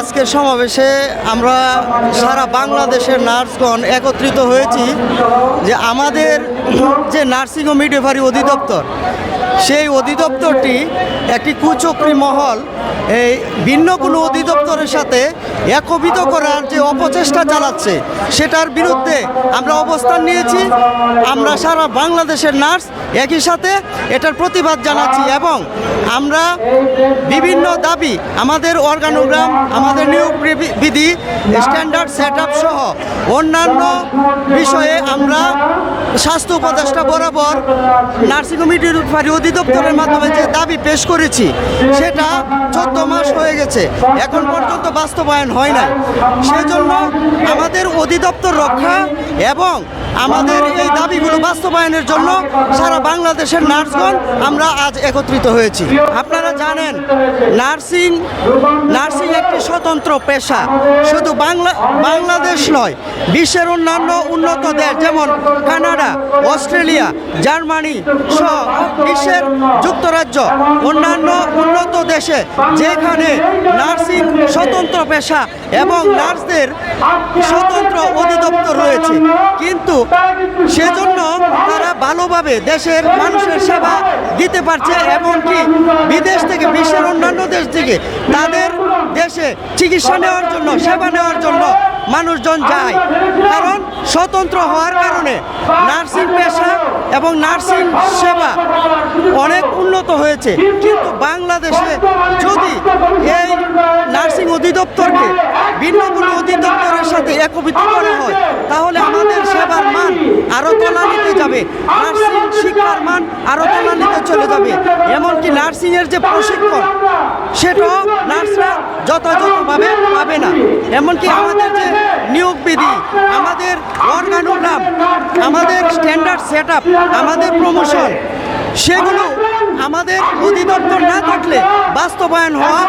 আজকের সমাবেশে আমরা সারা বাংলাদেশের নার্সগণ একত্রিত হয়েছি যে আমাদের যে নার্সিং ও মিডওয়াইফারি অধিদপ্তর, সেই অধিদপ্তরটি একটি কুচক্রী মহল। এই ভিন্ন কোনো অধিদপ্তরের সাথে একবিত করার যে অপচেষ্টা চালাচ্ছে, সেটার বিরুদ্ধে আমরা অবস্থান নিয়েছি। আমরা সারা বাংলাদেশের নার্স একই সাথে এটার প্রতিবাদ জানাচ্ছি এবং আমরা বিভিন্ন দাবি, আমাদের অর্গানোগ্রাম, আমাদের নিয়োগ বিধি- স্ট্যান্ডার্ড সেট সহ অন্যান্য বিষয়ে আমরা স্বাস্থ্য উপদেষ্টা বরাবর নার্সিং মিডিয়ারি অধিদপ্তরের মাধ্যমে যে দাবি পেশ করেছি, সেটা চোদ্দ মাস হয়ে গেছে। এখন পর্যন্ত বাস্তবায়ন হয় নাই। সেজন্য আমাদের অধিদপ্তর রক্ষা এবং আমাদের এই দাবিগুলো বাস্তবায়নের জন্য সারা বাংলাদেশের নার্সগণ আমরা আজ একত্রিত হয়েছি। আপনারা জানেন নার্সিং নার্সিং একটি স্বতন্ত্র পেশা। শুধু বাংলা বাংলাদেশ নয় বিশ্বের অন্যান্য উন্নত দেশ যেমন কানাডা অস্ট্রেলিয়া জার্মানি সহ বিশ্বের যুক্তরাজ্য অন্যান্য উন্নত দেশে যেখানে নার্সিং স্বতন্ত্র পেশা এবং নার্সদের স্বতন্ত্র রয়েছে। কিন্তু সেজন্য তারা ভালোভাবে দেশের মানুষের সেবা দিতে পারছে এমনকি বিদেশ থেকে বিশ্বের অন্যান্য দেশ থেকে তাদের দেশে চিকিৎসা নেওয়ার জন্য, সেবা নেওয়ার জন্য মানুষজন যায়। কারণ স্বতন্ত্র হওয়ার কারণে নার্সিং পেশা এবং নার্সিং সেবা অনেক উন্নত হয়েছে। কিন্তু বাংলাদেশে যদি এই নার্সিং অধিদপ্তরকে ভিন্ন অধিদপ্তরের করা হয়, তাহলে আমাদের সেবার মান আরও তলানিতে যাবে। নার্সিং শিক্ষার মান আরও তলানিতে চলে যাবে। এমনকি নার্সিংয়ের যে প্রশিক্ষণ, সেটাও নার্সরা যথাযথভাবে পাবে না। এমনকি আমাদের যে নিয়োগ বিধি, আমাদের অর্গানোগ্রাম, আমাদের স্ট্যান্ডার্ড সেট আমাদের প্রমোশন, সেগুলো আমাদের অধিদপ্তর না থাকলে বাস্তবায়ন হওয়া